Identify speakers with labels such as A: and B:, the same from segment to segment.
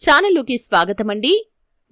A: ఛానల్లోకి స్వాగతమండి.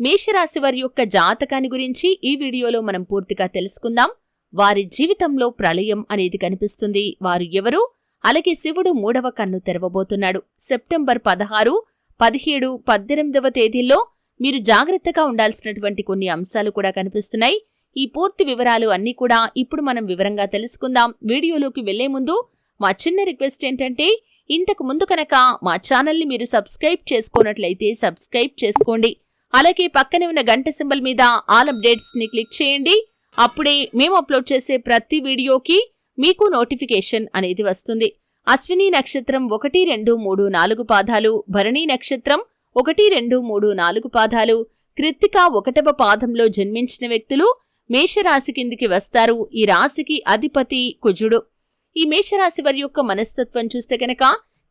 A: మేషరాశి వారి యొక్క జాతకాన్ని గురించి ఈ వీడియోలో మనం పూర్తిగా తెలుసుకుందాం. వారి జీవితంలో ప్రళయం అనేది కనిపిస్తుంది. వారు ఎవరు? అలాగే శివుడు మూడవ కన్ను తెరవబోతున్నాడు. సెప్టెంబర్ పదహారు పదిహేడు పద్దెనిమిదవ తేదీల్లో మీరు జాగ్రత్తగా ఉండాల్సినటువంటి కొన్ని అంశాలు కూడా కనిపిస్తున్నాయి. ఈ పూర్తి వివరాలు అన్నీ కూడా ఇప్పుడు మనం వివరంగా తెలుసుకుందాం. వీడియోలోకి వెళ్ళే ముందు మా చిన్న రిక్వెస్ట్ ఏంటంటే ఇంతకు ముందు కనుక మా ఛానల్ని మీరు సబ్స్క్రైబ్ చేసుకున్నట్లయితే సబ్స్క్రైబ్ చేసుకోండి. అలాగే పక్కనే ఉన్న గంట సింబల్ మీద ఆల్ అప్డేట్స్ని క్లిక్ చేయండి. అప్పుడే మేము అప్లోడ్ చేసే ప్రతి వీడియోకి మీకు నోటిఫికేషన్ అనేది వస్తుంది. అశ్విని నక్షత్రం ఒకటి రెండు మూడు నాలుగు పాదాలు భరణి నక్షత్రం ఒకటి రెండు మూడు నాలుగు పాదాలు కృత్తిక ఒకటవ పాదంలో జన్మించిన వ్యక్తులు మేషరాశి కిందికి వస్తారు. ఈ రాశికి అధిపతి కుజుడు. ఈ మేషరాశి వారి యొక్క మనస్తత్వం చూస్తే కనుక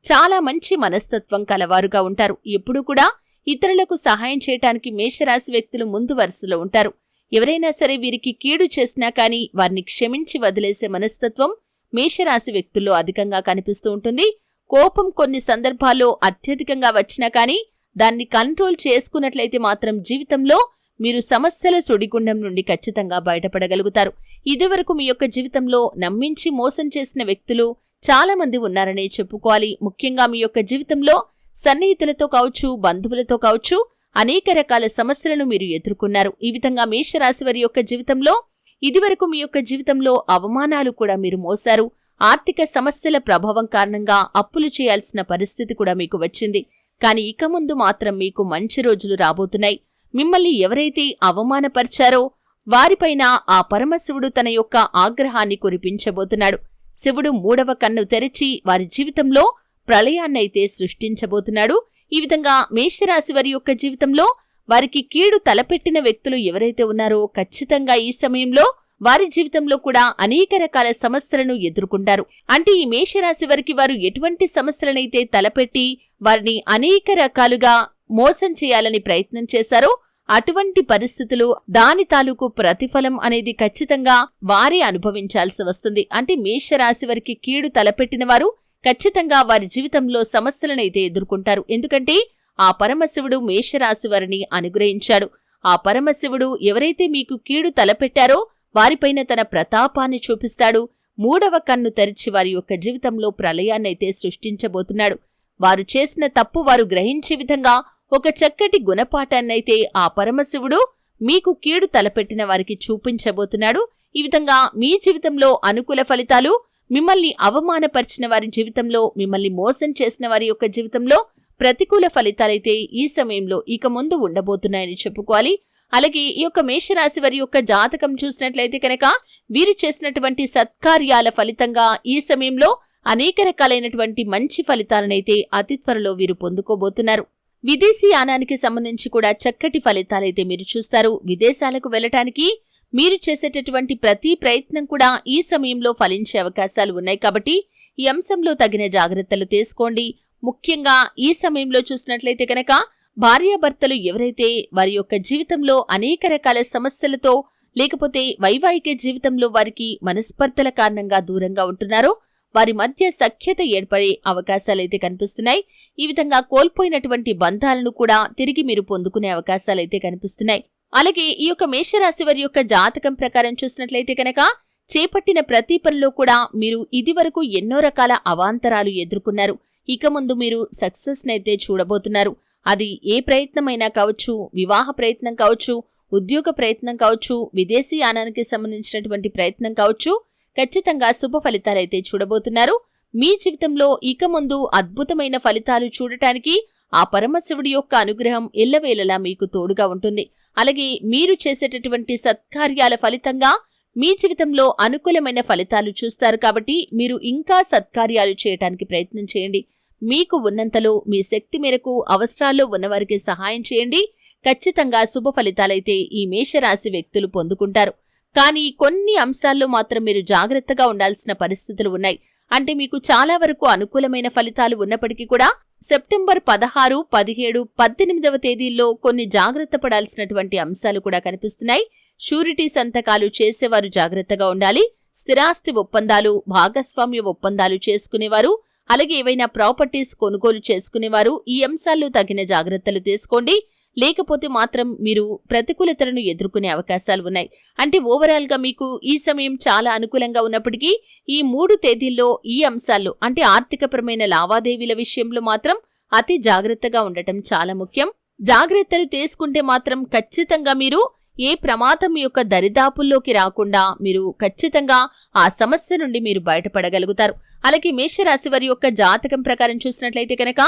A: చాలా మంచి మనస్తత్వం కలవారుగా ఉంటారు. ఎప్పుడూ కూడా ఇతరులకు సహాయం చేయటానికి మేషరాశి వ్యక్తులు ముందు వరుసలో ఉంటారు. ఎవరైనా సరే వీరికి కీడు చేసినా కానీ వారిని క్షమించి వదిలేసే మనస్తత్వం మేషరాశి వ్యక్తుల్లో అధికంగా కనిపిస్తూ ఉంటుంది. కోపం కొన్ని సందర్భాల్లో అత్యధికంగా వచ్చినా కానీ దాన్ని కంట్రోల్ చేసుకున్నట్లయితే మాత్రం జీవితంలో మీరు సమస్యల సుడిగుండం నుండి ఖచ్చితంగా బయటపడగలుగుతారు. ఇదివరకు మీ యొక్క జీవితంలో నమ్మించి మోసం చేసిన వ్యక్తులు చాలామంది ఉన్నారనే చెప్పుకోవాలి. ముఖ్యంగా మీ యొక్క జీవితంలో సన్నిహితులతో కావచ్చు బంధువులతో కావచ్చు అనేక రకాల సమస్యలను మీరు ఎదుర్కొన్నారు. ఈ విధంగా మేషరాశి వారి యొక్క జీవితంలో ఇదివరకు మీ యొక్క జీవితంలో అవమానాలు కూడా మీరు మోసారు ఆర్థిక సమస్యల ప్రభావం కారణంగా అప్పులు చేయాల్సిన పరిస్థితి కూడా మీకు వచ్చింది. కానీ ఇక ముందు మాత్రం మీకు మంచి రోజులు రాబోతున్నాయి. మిమ్మల్ని ఎవరైతే అవమానపరిచారో వారిపైన ఆ పరమశివుడు తన యొక్క ఆగ్రహాన్ని కురిపించబోతున్నాడు. శివుడు మూడవ కన్ను తెరిచి వారి జీవితంలో ప్రళయాన్నైతే సృష్టించబోతున్నాడు. ఈ విధంగా మేషరాశి వారి యొక్క జీవితంలో వారికి కీడు తలపెట్టిన వ్యక్తులు ఎవరైతే ఉన్నారో ఖచ్చితంగా ఈ సమయంలో వారి జీవితంలో కూడా అనేక రకాల సమస్యలను ఎదుర్కొంటారు. అంటే ఈ మేషరాశి వారికి వారు ఎటువంటి సమస్యలనైతే తలపెట్టి వారిని అనేక రకాలుగా మోసం చేయాలని ప్రయత్నం చేశారో అటువంటి పరిస్థితులు దాని తాలూకు ప్రతిఫలం అనేది ఖచ్చితంగా వారే అనుభవించాల్సి వస్తుంది. అంటే మేషరాశి వారికి కీడు తలపెట్టిన వారు ఖచ్చితంగా వారి జీవితంలో సమస్యలనైతే ఎదుర్కొంటారు. ఎందుకంటే ఆ పరమశివుడు మేషరాశి వారిని అనుగ్రహించాడు. ఆ పరమశివుడు ఎవరైతే మీకు కీడు తలపెట్టారో వారిపైన తన ప్రతాపాన్ని చూపిస్తాడు. మూడవ కన్ను తెరిచి వారి యొక్క జీవితంలో ప్రళయాన్నైతే సృష్టించబోతున్నాడు. వారు చేసిన తప్పు వారు గ్రహించే విధంగా ఒక చక్కటి గుణపాఠాన్నైతే ఆ పరమశివుడు మీకు కీడు తలపెట్టిన వారికి చూపించబోతున్నాడు. ఈ విధంగా మీ జీవితంలో అనుకూల ఫలితాలు మిమ్మల్ని అవమానపరిచిన వారి జీవితంలో మిమ్మల్ని మోసం చేసిన వారి యొక్క జీవితంలో ప్రతికూల ఫలితాలైతే ఈ సమయంలో ఇక ముందు ఉండబోతున్నాయని చెప్పుకోవాలి. అలాగే ఈ యొక్క మేషరాశి వారి యొక్క జాతకం చూసినట్లయితే కనుక వీరు చేసినటువంటి సత్కార్యాల ఫలితంగా ఈ సమయంలో అనేక రకాలైనటువంటి మంచి ఫలితాలనైతే అతి త్వరలో వీరు పొందుకోబోతున్నారు. విదేశీ యానానికి సంబంధించి కూడా చక్కటి ఫలితాలైతే మీరు చూస్తారు. విదేశాలకు వెళ్ళటానికి మీరు చేసేటటువంటి ప్రతి ప్రయత్నం కూడా ఈ సమయంలో ఫలించే అవకాశాలు ఉన్నాయి కాబట్టి ఈ అంశంలో తగిన జాగ్రత్తలు తీసుకోండి. ముఖ్యంగా ఈ సమయంలో చూసినట్లయితే కనుక భార్యాభర్తలు ఎవరైతే వారి యొక్క జీవితంలో అనేక రకాల సమస్యలతో లేకపోతే వైవాహిక జీవితంలో వారికి మనస్పర్ధల కారణంగా దూరంగా ఉంటున్నారో వారి మధ్య సఖ్యత ఏర్పడే అవకాశాలైతే కనిపిస్తున్నాయి. ఈ విధంగా కోల్పోయినటువంటి బంధాలను కూడా తిరిగి మీరు పొందుకునే అవకాశాలైతే కనిపిస్తున్నాయి. అలాగే ఈ యొక్క మేషరాశి వారి యొక్క జాతకం ప్రకారం చూసినట్లయితే కనుక చేపట్టిన ప్రతి పనిలో కూడా మీరు ఇదివరకు ఎన్నో రకాల అవాంతరాలు ఎదుర్కొన్నారు. ఇక ముందు మీరు సక్సెస్ నైతే చూడబోతున్నారు. అది ఏ ప్రయత్నమైనా కావచ్చు వివాహ ప్రయత్నం కావచ్చు ఉద్యోగ ప్రయత్నం కావచ్చు విదేశీ యానానికి సంబంధించినటువంటి ప్రయత్నం కావచ్చు ఖచ్చితంగా శుభ ఫలితాలైతే చూడబోతున్నారు. మీ జీవితంలో ఇక ముందు అద్భుతమైన ఫలితాలు చూడటానికి ఆ పరమశివుడి యొక్క అనుగ్రహం ఎల్లవేళలా మీకు తోడుగా ఉంటుంది. అలాగే మీరు చేసేటటువంటి సత్కార్యాల ఫలితంగా మీ జీవితంలో అనుకూలమైన ఫలితాలు చూస్తారు కాబట్టి మీరు ఇంకా సత్కార్యాలు చేయటానికి ప్రయత్నం చేయండి. మీకు ఉన్నంతలో మీ శక్తి మేరకు అవసరాల్లో ఉన్నవారికి సహాయం చేయండి. ఖచ్చితంగా శుభ ఫలితాలైతే ఈ మేషరాశి వ్యక్తులు పొందుకుంటారు. కానీ కొన్ని అంశాల్లో మాత్రం మీరు జాగ్రత్తగా ఉండాల్సిన పరిస్థితులు ఉన్నాయి. అంటే మీకు చాలా వరకు అనుకూలమైన ఫలితాలు ఉన్నప్పటికీ కూడా సెప్టెంబర్ పదహారు పదిహేడు పద్దెనిమిదవ తేదీల్లో కొన్ని జాగ్రత్త పడాల్సినటువంటి అంశాలు కూడా కనిపిస్తున్నాయి. షూరిటీ సంతకాలు చేసేవారు జాగ్రత్తగా ఉండాలి. స్థిరాస్తి ఒప్పందాలు భాగస్వామ్య ఒప్పందాలు చేసుకునేవారు. అలాగే ఏవైనా ప్రాపర్టీస్ కొనుగోలు చేసుకునేవారు. ఈ అంశాల్లో తగిన జాగ్రత్తలు తీసుకోండి. లేకపోతే మాత్రం మీరు ప్రతికూలతలను ఎదుర్కొనే అవకాశాలు ఉన్నాయి. అంటే ఓవరాల్గా మీకు ఈ సమయం చాలా అనుకూలంగా ఉన్నప్పటికీ ఈ మూడు తేదీల్లో ఈ అంశాల్లో అంటే ఆర్థికపరమైన లావాదేవీల విషయంలో మాత్రం అతి జాగ్రత్తగా ఉండటం చాలా ముఖ్యం. జాగ్రత్తలు తీసుకుంటే మాత్రం ఖచ్చితంగా మీరు ఏ ప్రమాదం యొక్క దరిదాపుల్లోకి రాకుండా మీరు ఖచ్చితంగా ఆ సమస్య నుండి మీరు బయటపడగలుగుతారు. అలాగే మేషరాశి వారి యొక్క జాతకం ప్రకారం చూసినట్లయితే కనుక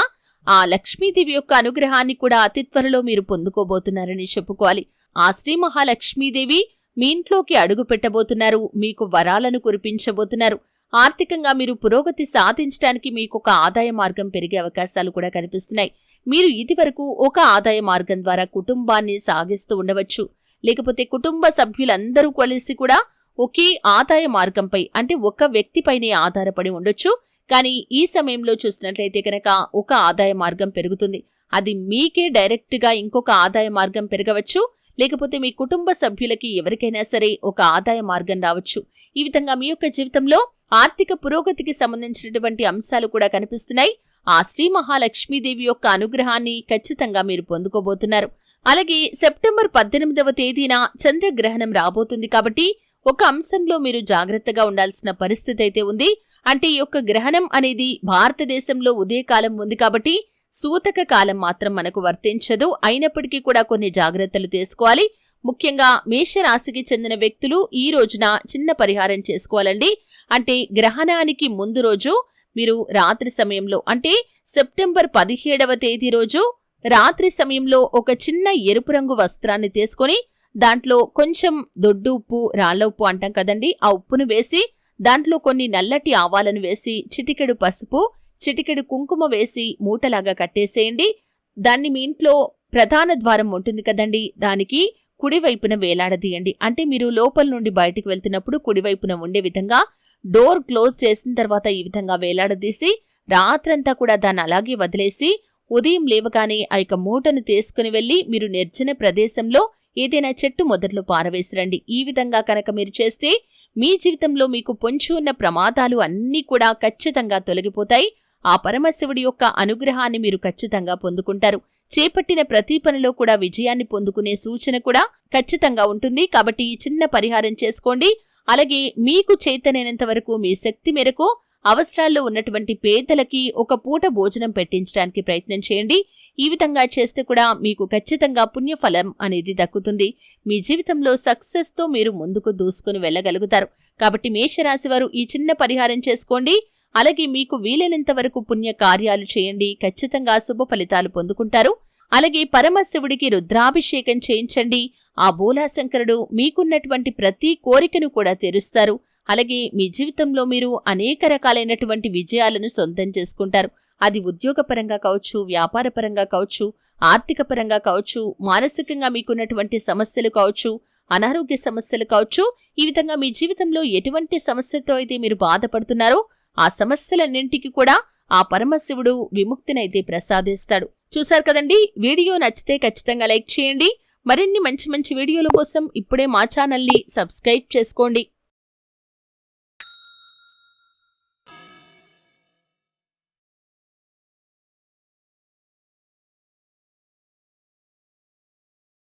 A: ఆ లక్ష్మీదేవి యొక్క అనుగ్రహాన్ని కూడా అతి త్వరలో మీరు పొందుకోబోతున్నారని చెప్పుకోవాలి. ఆ శ్రీ మహాలక్ష్మీదేవి మీ ఇంట్లోకి అడుగు పెట్టబోతున్నారు మీకు వరాలను కురిపించబోతున్నారు. ఆర్థికంగా మీరు పురోగతి సాధించడానికి మీకు ఒక ఆదాయ మార్గం పెరిగే అవకాశాలు కూడా కనిపిస్తున్నాయి. మీరు ఇదివరకు ఒక ఆదాయ మార్గం ద్వారా కుటుంబాన్ని సాగిస్తూ ఉండవచ్చు. లేకపోతే కుటుంబ సభ్యులందరూ కలిసి కూడా ఒకే ఆదాయ మార్గంపై అంటే ఒక వ్యక్తిపైనే ఆధారపడి ఉండొచ్చు. కానీ ఈ సమయంలో చూసినట్లయితే కనుక ఒక ఆదాయ మార్గం పెరుగుతుంది. అది మీకే డైరెక్ట్గా ఇంకొక ఆదాయ మార్గం పెరగవచ్చు. లేకపోతే మీ కుటుంబ సభ్యులకి ఎవరికైనా సరే ఒక ఆదాయ మార్గం రావచ్చు. ఈ విధంగా మీ యొక్క జీవితంలో ఆర్థిక పురోగతికి సంబంధించినటువంటి అంశాలు కూడా కనిపిస్తున్నాయి. ఆ శ్రీ మహాలక్ష్మీదేవి యొక్క అనుగ్రహాన్ని ఖచ్చితంగా మీరు పొందుకోబోతున్నారు. అలాగే సెప్టెంబర్ పద్దెనిమిదవ తేదీన చంద్రగ్రహణం రాబోతుంది కాబట్టి ఒక అంశంలో మీరు జాగ్రత్తగా ఉండాల్సిన పరిస్థితి అయితే ఉంది. అంటే ఈ యొక్క గ్రహణం అనేది భారతదేశంలో ఉదయకాలం ఉంది కాబట్టి సూతక కాలం మాత్రం మనకు వర్తించదు. అయినప్పటికీ కూడా కొన్ని జాగ్రత్తలు తీసుకోవాలి. ముఖ్యంగా మేషరాశికి చెందిన వ్యక్తులు ఈ రోజున చిన్న పరిహారం చేసుకోవాలండి. అంటే గ్రహణానికి ముందు రోజు మీరు రాత్రి సమయంలో అంటే సెప్టెంబర్ పదిహేడవ తేదీ రోజు రాత్రి సమయంలో ఒక చిన్న ఎరుపు రంగు వస్త్రాన్ని తీసుకొని దాంట్లో కొంచెం దొడ్డు ఉప్పు రాళ్ళ ఉప్పు అంటాం కదండి. ఆ ఉప్పును వేసి దాంట్లో కొన్ని నల్లటి ఆవాలను వేసి చిటికెడు పసుపు చిటికెడు కుంకుమ వేసి మూటలాగా కట్టేసేయండి. దాన్ని మీ ఇంట్లో ప్రధాన ద్వారం ఉంటుంది కదండి. దానికి కుడివైపున వేలాడదీయండి. అంటే మీరు లోపల నుండి బయటికి వెళ్తున్నప్పుడు కుడివైపున ఉండే విధంగా డోర్ క్లోజ్ చేసిన తర్వాత ఈ విధంగా వేలాడదీసి రాత్రంతా కూడా దాన్ని అలాగే వదిలేసి ఉదయం లేవగానే ఆ యొక్క మూటను తీసుకుని వెళ్ళి మీరు నిర్జన ప్రదేశంలో ఏదైనా చెట్టు మొదట్లో పారవేసిరండి. ఈ విధంగా కనుక మీరు చేస్తే మీ జీవితంలో మీకు పొంచి ఉన్న ప్రమాదాలు అన్నీ కూడా ఖచ్చితంగా తొలగిపోతాయి. ఆ పరమశివుడి యొక్క అనుగ్రహాన్ని మీరు ఖచ్చితంగా పొందుకుంటారు. చేపట్టిన ప్రతి పనిలో కూడా విజయాన్ని పొందుకునే సూచన కూడా ఖచ్చితంగా ఉంటుంది. కాబట్టి ఈ చిన్న పరిహారం చేసుకోండి. అలాగే మీకు చేతనైనంత వరకు మీ శక్తి మేరకు అవసరాల్లో ఉన్నటువంటి పేదలకి ఒక పూట భోజనం పెట్టించడానికి ప్రయత్నం చేయండి. ఈ విధంగా చేస్తే కూడా మీకు ఖచ్చితంగా పుణ్యఫలం అనేది దక్కుతుంది. మీ జీవితంలో సక్సెస్తో మీరు ముందుకు దూసుకుని వెళ్ళగలుగుతారు. కాబట్టి మేషరాశి వారు ఈ చిన్న పరిహారం చేసుకోండి. అలాగే మీకు వీలైనంత వరకు పుణ్య కార్యాలు చేయండి. ఖచ్చితంగా శుభ ఫలితాలు పొందుకుంటారు. అలాగే పరమశివుడికి రుద్రాభిషేకం చేయించండి. ఆ బోలాశంకరుడు మీకున్నటువంటి ప్రతి కోరికను కూడా తెరుస్తారు. అలాగే మీ జీవితంలో మీరు అనేక రకాలైనటువంటి విజయాలను సొంతం చేసుకుంటారు. అది ఉద్యోగపరంగా కావచ్చు వ్యాపారపరంగా కావచ్చు ఆర్థిక పరంగా కావచ్చు మానసికంగా మీకున్నటువంటి సమస్యలు కావచ్చు అనారోగ్య సమస్యలు కావచ్చు ఈ విధంగా మీ జీవితంలో ఎటువంటి సమస్యతో అయితే మీరు బాధపడుతున్నారో ఆ సమస్యలన్నింటికి కూడా ఆ పరమశివుడు విముక్తినైతే ప్రసాదిస్తాడు. చూశారు కదండి? వీడియో నచ్చితే ఖచ్చితంగా లైక్ చేయండి. మరిన్ని మంచి మంచి వీడియోల కోసం ఇప్పుడే మా ఛానల్ని సబ్స్క్రైబ్ చేసుకోండి.